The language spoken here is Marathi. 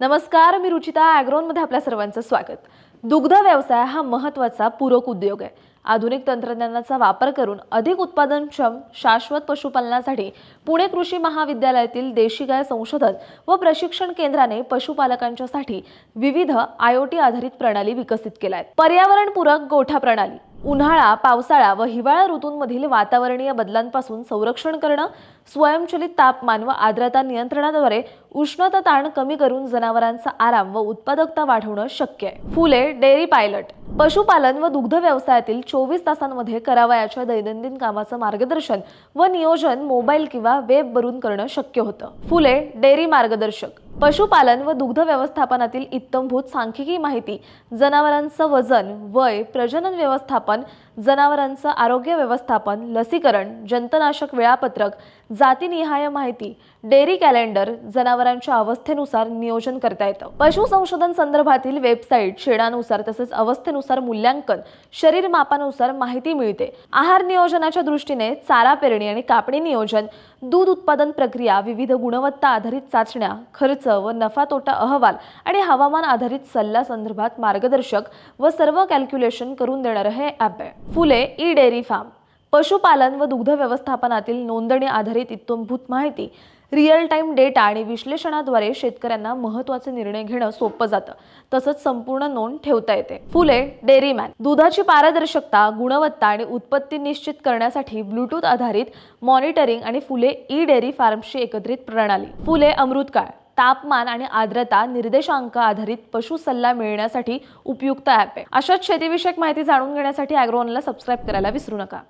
नमस्कार मी रुचिता ॲग्रोनमध्ये आपल्या सर्वांचं स्वागत. दुग्ध व्यवसाय हा महत्त्वाचा पूरक उद्योग आहे. आधुनिक तंत्रज्ञानाचा वापर करून अधिक उत्पादनक्षम शाश्वत पशुपालनासाठी पुणे कृषी महाविद्यालयातील देशी गाय संशोधन व प्रशिक्षण केंद्राने पशुपालकांच्यासाठी विविध आय ओ टी आधारित प्रणाली विकसित केल्या आहेत. पर्यावरणपूरक गोठा प्रणाली उन्हाळा पावसाळा व हिवाळा ऋतूंमधील वातावरणीय बदलांपासून संरक्षण करणं स्वयंचलित तापमान व आर्द्रता नियंत्रणाद्वारे उष्णता ताण कमी करून जनावरांचा आराम व उत्पादकता वाढवणं शक्य आहे. फुले डेअरी पायलट पशुपालन व दुग्ध व्यवसायातील चोवीस तासांमध्ये करावयाच्या दैनंदिन कामाचं मार्गदर्शन व नियोजन मोबाईल किंवा वेबवरून करणं शक्य होतं. फुले डेअरी मार्गदर्शक पशुपालन व दुग्ध व्यवस्थापनातील इत्तमभूत सांख्यिकी माहिती जनावरांचं वजन वय प्रजनन व्यवस्थापन जनावरांचं आरोग्य व्यवस्थापन लसीकरण जंतनाशक वेळापत्रक जातीनिहाय माहिती डेअरी कॅलेंडर जनावरांच्या अवस्थेनुसार नियोजन करता येतं. पशुसंशोधन संदर्भातील वेबसाईट शेणानुसार तसेच अवस्थेनुसार मूल्यांकन शरीर मापानुसार माहिती मिळते. आहार नियोजनाच्या दृष्टीने चारा पेरणी आणि कापणी नियोजन दूध उत्पादन प्रक्रिया विविध गुणवत्ता आधारित चाचण्या खर्च व नफा तोटा अहवाल आणि हवामान आधारित सल्ला संदर्भात मार्गदर्शक व सर्व कॅल्क्युलेशन करून देणारं हे ॲप आहे. Phule E dairy farm. पशुपालन व दुग्ध व्यवस्थापनातील नोंदणी आधारित इत्तमभूत माहिती रिअल टाईम डेटा आणि विश्लेषणाद्वारे शेतकऱ्यांना महत्त्वाचे निर्णय घेणं सोपं जातं. तसंच संपूर्ण नोंद ठेवता येते. फुले डेअरीमॅन दुधाची पारदर्शकता गुणवत्ता आणि उत्पत्ती निश्चित करण्यासाठी ब्लूटूथ आधारित मॉनिटरिंग आणि फुले ई डेअरी फार्मशी एकत्रित प्रणाली. फुले अमृतकाळ तापमान आणि आर्द्रता निर्देशांक आधारित पशु सल्ला मिळण्यासाठी उपयुक्त ॲप आहे. अशाच शेतीविषयक माहिती जाणून घेण्यासाठी ॲग्रोनला सबस्क्राईब करायला विसरू नका.